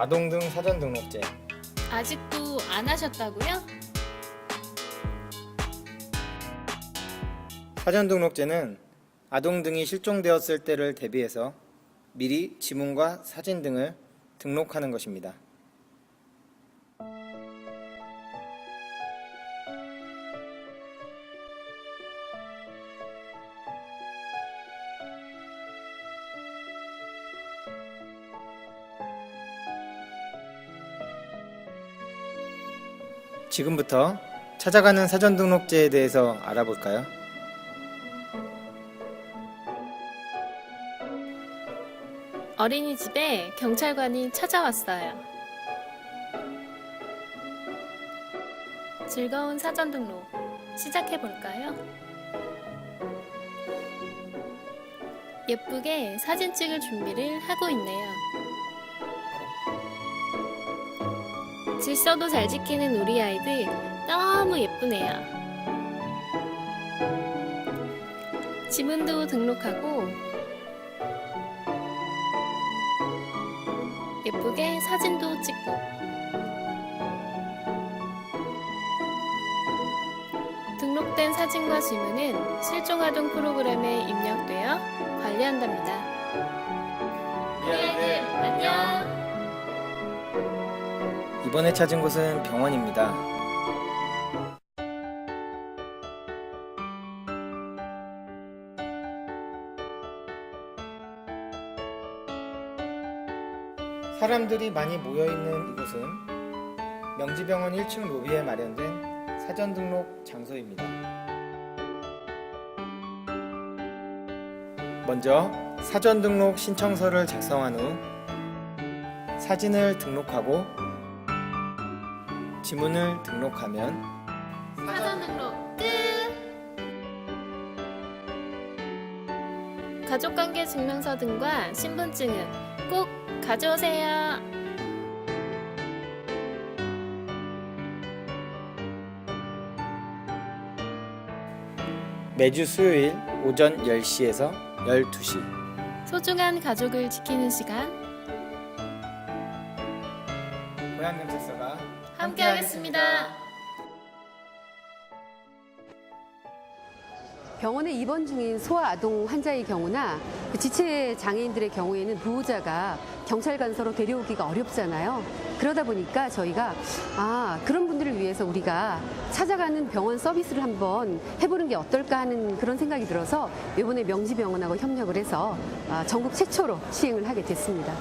아동등 사전 등록제 아직도 안 하셨다고요? 사전 등록제는 아동 등이 실종되었을 때를 대비해서 미리 지문과 사진 등을 등록하는 것입니다. 지금부터 찾아가는 사전 등록제에 대해서 알아볼까요? 어린이집에 경찰관이 찾아왔어요. 즐거운 사전 등록 시작해 볼까요? 예쁘게 사진 찍을 준비를 하고 있네요. 질서도 잘 지키는 우리 아이들 너무 예쁘네요. 지문도 등록하고 예쁘게 사진도 찍고 등록된 사진과 지문은 실종아동 프로그램에 입력되어 관리한답니다. 우리 아이들 안녕. 이번에 찾은 곳은 병원입니다. 사람들이 많이 모여 있는 이곳은 명지병원 1층 로비에 마련된 사전 등록 장소입니다. 먼저 사전 등록 신청서를 작성한 후 사진을 등록하고 지문을 등록하면 사전 등록 끝. 가족관계 증명서 등과 신분증은 꼭 가져오세요. 매주 수요일 오전 10시에서 12시 소중한 가족을 지키는 시간 고향경찰서가 함께하겠습니다. 병원에 입원 중인 소아 아동 환자의 경우나 그 지체 장애인들의 경우에는 보호자가 경찰 간서로 데려오기가 어렵잖아요. 그러다 보니까 저희가 아 그런 분들을 위해서 우리가 찾아가는 병원 서비스를 한번 해보는 게 어떨까 하는 그런 생각이 들어서 이번에 명지병원하고 협력을 해서 아, 전국 최초로 시행을 하게 됐습니다.